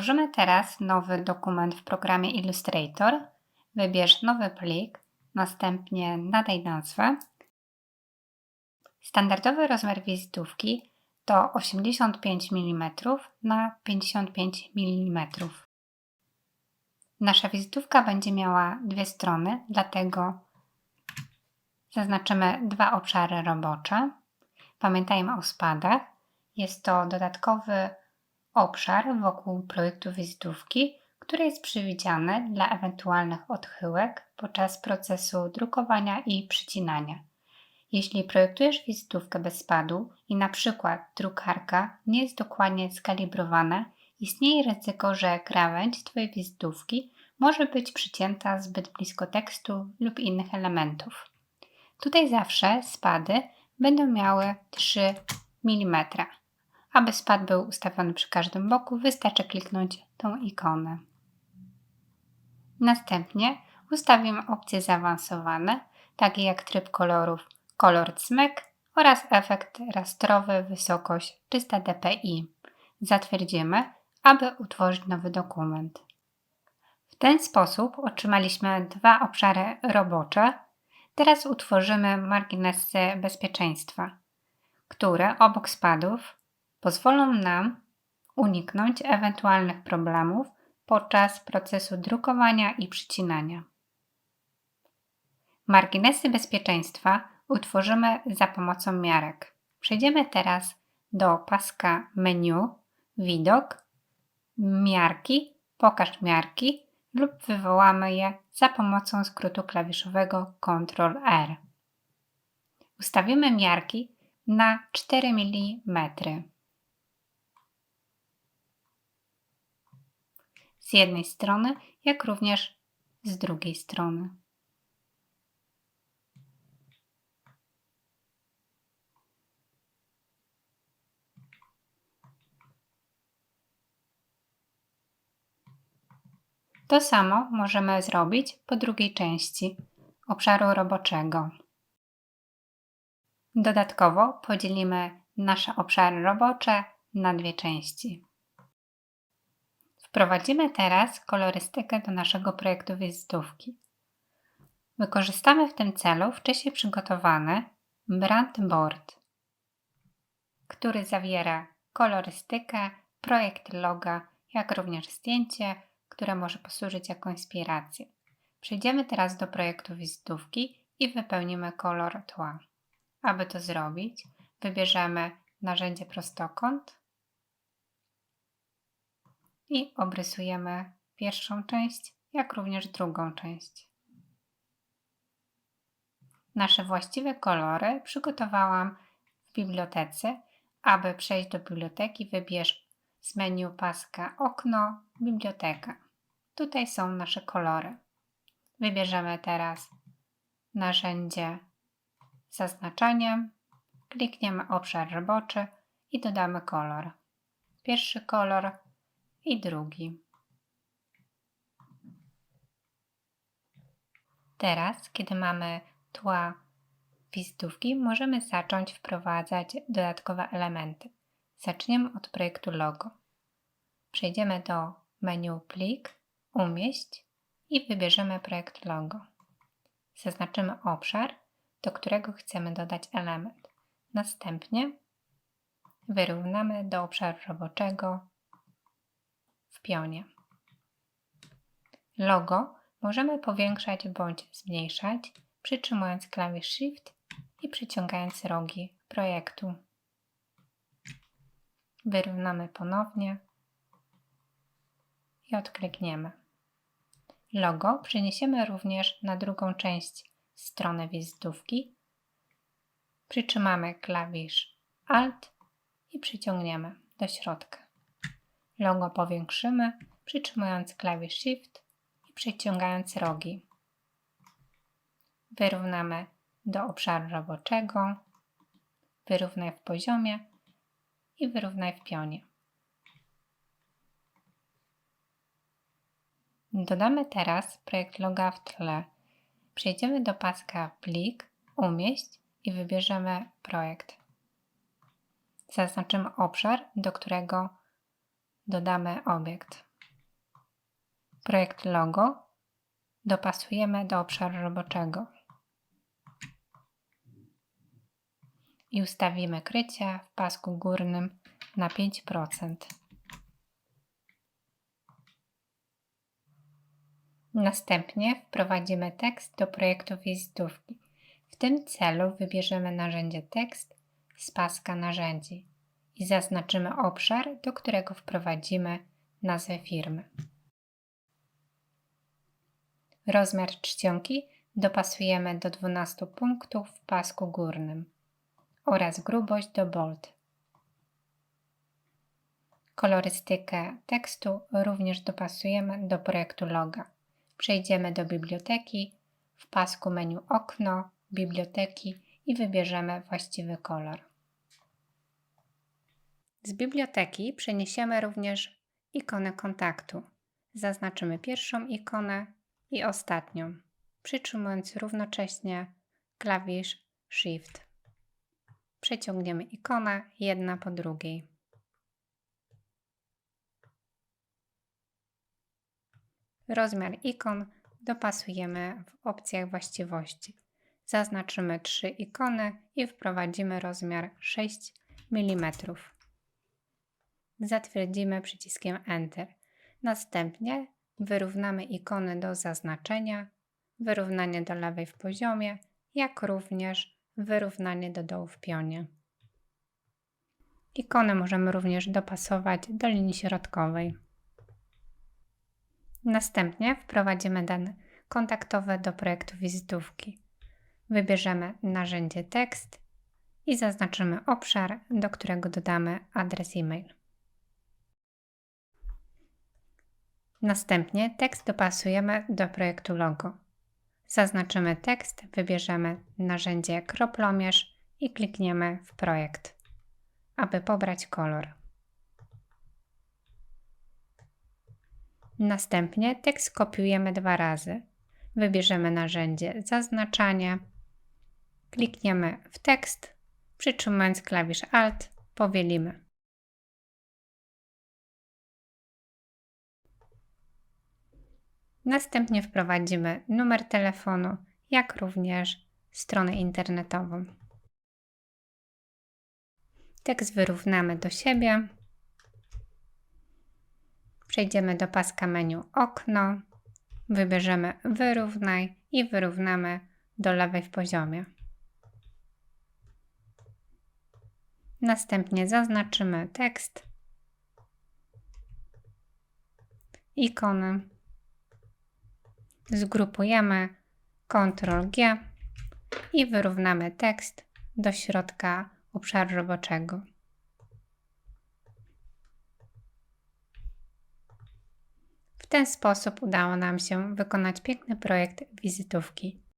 Utworzymy teraz nowy dokument w programie Illustrator. Wybierz nowy plik, następnie nadaj nazwę. Standardowy rozmiar wizytówki to 85 mm na 55 mm. Nasza wizytówka będzie miała dwie strony, dlatego zaznaczymy dwa obszary robocze. Pamiętajmy o spadach. Jest to dodatkowy obszar wokół projektu wizytówki, który jest przewidziany dla ewentualnych odchyłek podczas procesu drukowania i przycinania. Jeśli projektujesz wizytówkę bez spadu i na przykład drukarka nie jest dokładnie skalibrowana, istnieje ryzyko, że krawędź Twojej wizytówki może być przycięta zbyt blisko tekstu lub innych elementów. Tutaj zawsze spady będą miały 3 mm. Aby spad był ustawiony przy każdym boku, wystarczy kliknąć tą ikonę. Następnie ustawimy opcje zaawansowane, takie jak tryb kolorów kolor cmyk oraz efekt rastrowy wysokość 300 dpi. Zatwierdzimy, aby utworzyć nowy dokument. W ten sposób otrzymaliśmy dwa obszary robocze. Teraz utworzymy marginesy bezpieczeństwa, które obok spadów pozwolą nam uniknąć ewentualnych problemów podczas procesu drukowania i przycinania. Marginesy bezpieczeństwa utworzymy za pomocą miarek. Przejdziemy teraz do paska menu Widok, Miarki, Pokaż miarki lub wywołamy je za pomocą skrótu klawiszowego Ctrl R. Ustawimy miarki na 4 mm. Z jednej strony, jak również z drugiej strony. To samo możemy zrobić po drugiej części obszaru roboczego. Dodatkowo podzielimy nasze obszary robocze na dwie części. Wprowadzimy teraz kolorystykę do naszego projektu wizytówki. Wykorzystamy w tym celu wcześniej przygotowany brand board, który zawiera kolorystykę, projekt loga, jak również zdjęcie, które może posłużyć jako inspirację. Przejdziemy teraz do projektu wizytówki i wypełnimy kolor tła. Aby to zrobić, wybierzemy narzędzie prostokąt i obrysujemy pierwszą część, jak również drugą część. Nasze właściwe kolory przygotowałam w bibliotece. Aby przejść do biblioteki, wybierz z menu paska Okno, Biblioteka. Tutaj są nasze kolory. Wybierzemy teraz narzędzie zaznaczaniem, klikniemy obszar roboczy i dodamy kolor. Pierwszy kolor i drugi. Teraz, kiedy mamy tła wizytówki, możemy zacząć wprowadzać dodatkowe elementy. Zaczniemy od projektu logo. Przejdziemy do menu Plik, Umieść i wybierzemy projekt logo. Zaznaczymy obszar, do którego chcemy dodać element. Następnie wyrównamy do obszaru roboczego w pionie. Logo możemy powiększać bądź zmniejszać, przytrzymując klawisz Shift i przyciągając rogi projektu. Wyrównamy ponownie i odklikniemy. Logo przeniesiemy również na drugą część strony wizytówki. Przytrzymamy klawisz Alt i przyciągniemy do środka. Logo powiększymy, przytrzymując klawisz Shift i przeciągając rogi. Wyrównamy do obszaru roboczego, wyrównaj w poziomie i wyrównaj w pionie. Dodamy teraz projekt loga w tle. Przejdziemy do paska Plik, Umieść i wybierzemy projekt. Zaznaczymy obszar, do którego dodamy obiekt. projekt logo dopasujemy do obszaru roboczego i ustawimy krycie w pasku górnym na 5%. Następnie wprowadzimy tekst do projektu wizytówki. W tym celu wybierzemy narzędzie tekst z paska narzędzi i zaznaczymy obszar, do którego wprowadzimy nazwę firmy. Rozmiar czcionki dopasujemy do 12 punktów w pasku górnym oraz grubość do bold. Kolorystykę tekstu również dopasujemy do projektu loga. Przejdziemy do biblioteki, w pasku menu Okno, Biblioteki i wybierzemy właściwy kolor. Z biblioteki przeniesiemy również ikonę kontaktu. Zaznaczymy pierwszą ikonę i ostatnią, przytrzymując równocześnie klawisz Shift. Przeciągniemy ikonę jedna po drugiej. Rozmiar ikon dopasujemy w opcjach właściwości. Zaznaczymy trzy ikony i wprowadzimy rozmiar 6 mm. Zatwierdzimy przyciskiem Enter. Następnie wyrównamy ikony do zaznaczenia, wyrównanie do lewej w poziomie, jak również wyrównanie do dołu w pionie. Ikony możemy również dopasować do linii środkowej. Następnie wprowadzimy dane kontaktowe do projektu wizytówki. Wybierzemy narzędzie tekst i zaznaczymy obszar, do którego dodamy adres e-mail. Następnie tekst dopasujemy do projektu logo. Zaznaczymy tekst, wybierzemy narzędzie kroplomierz i klikniemy w projekt, aby pobrać kolor. Następnie tekst kopiujemy dwa razy. Wybierzemy narzędzie zaznaczanie, klikniemy w tekst, przytrzymując klawisz Alt, powielimy. Następnie wprowadzimy numer telefonu, jak również stronę internetową. Tekst wyrównamy do siebie. Przejdziemy do paska menu Okno, wybierzemy Wyrównaj i wyrównamy do lewej w poziomie. Następnie zaznaczymy tekst, ikony, zgrupujemy Ctrl G i wyrównamy tekst do środka obszaru roboczego. W ten sposób udało nam się wykonać piękny projekt wizytówki.